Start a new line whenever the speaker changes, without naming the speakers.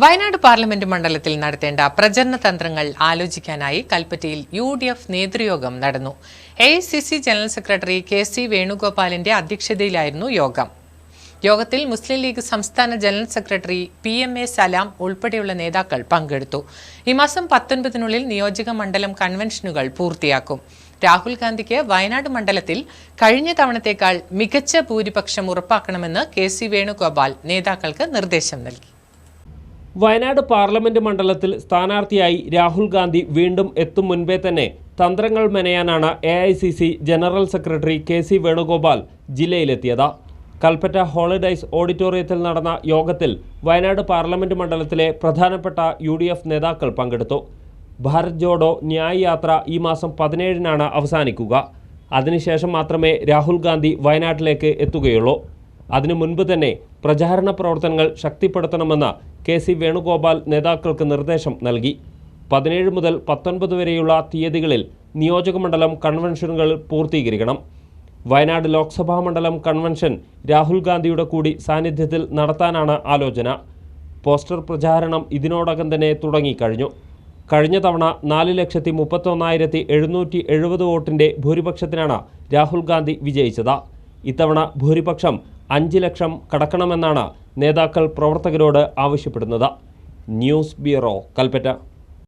Wayanad parliament മണ്ഡലത്തിൽ നടത്തേണ്ട പ്രചരണ തന്ത്രങ്ങൾ ആലോചിക്കാനായി കൽപ്പറ്റയിൽ യു ഡി എഫ് നേതൃയോഗം നടന്നു. A C C general secretary K C വേണുഗോപാലിന്റെ അധ്യക്ഷതയിലായിരുന്നു യോഗം. യോഗത്തിൽ മുസ്ലിം ലീഗ് സംസ്ഥാന general secretary P M A Salam ഉൾപ്പെടെയുള്ള നേതാക്കൾ പങ്കെടുത്തു. ഈ മാസം പത്തൊൻപതിനുള്ളിൽ നിയോജക മണ്ഡലം കൺവെൻഷനുകൾ പൂർത്തിയാക്കും. രാഹുൽ ഗാന്ധിക്ക് വയനാട് മണ്ഡലത്തിൽ കഴിഞ്ഞ തവണത്തേക്കാൾ മികച്ച ഭൂരിപക്ഷം ഉറപ്പാക്കണമെന്ന് കെ സി വേണുഗോപാൽ നേതാക്കൾക്ക് നിർദ്ദേശം നൽകി.
വയനാട് പാർലമെന്റ് മണ്ഡലത്തിൽ സ്ഥാനാർത്ഥിയായി രാഹുൽ ഗാന്ധി വീണ്ടും എത്തും മുൻപേ തന്നെ തന്ത്രങ്ങൾ മെനയാനാണ് A general secretary K C Venugopal ജില്ലയിലെത്തിയത്. Kalpetta holidays ഓഡിറ്റോറിയത്തിൽ നടന്ന യോഗത്തിൽ വയനാട് പാർലമെന്റ് മണ്ഡലത്തിലെ പ്രധാനപ്പെട്ട യു നേതാക്കൾ പങ്കെടുത്തു. ഭാരത് ജോഡോ ന്യായ് യാത്ര ഈ മാസം പതിനേഴിനാണ് അവസാനിക്കുക. അതിനുശേഷം മാത്രമേ രാഹുൽ ഗാന്ധി വയനാട്ടിലേക്ക് എത്തുകയുള്ളൂ. അതിനു മുൻപ് തന്നെ പ്രചാരണ പ്രവർത്തനങ്ങൾ ശക്തിപ്പെടുത്തണമെന്ന് കെ സി വേണുഗോപാൽ നേതാക്കൾക്ക് നിർദ്ദേശം നൽകി. പതിനേഴ് മുതൽ പത്തൊൻപത് വരെയുള്ള തീയതികളിൽ നിയോജകമണ്ഡലം കൺവെൻഷനുകൾ പൂർത്തീകരിക്കണം. വയനാട് ലോക്സഭാ മണ്ഡലം കൺവെൻഷൻ രാഹുൽ ഗാന്ധിയുടെ കൂടി സാന്നിധ്യത്തിൽ നടത്താനാണ് ആലോചന. പോസ്റ്റർ പ്രചാരണം ഇതിനോടകം തന്നെ തുടങ്ങിക്കഴിഞ്ഞു കഴിഞ്ഞ. തവണ നാല് ലക്ഷത്തി മുപ്പത്തൊന്നായിരത്തി എഴുന്നൂറ്റി എഴുപത് വോട്ടിന്റെ ഭൂരിപക്ഷത്തിനാണ് രാഹുൽ ഗാന്ധി വിജയിച്ചത്. ഇത്തവണ ഭൂരിപക്ഷം അഞ്ച് ലക്ഷം കടക്കണമെന്നാണ് നേതാക്കൾ പ്രവർത്തകരോട് ആവശ്യപ്പെടുന്നത്. News bureau Kalpetta.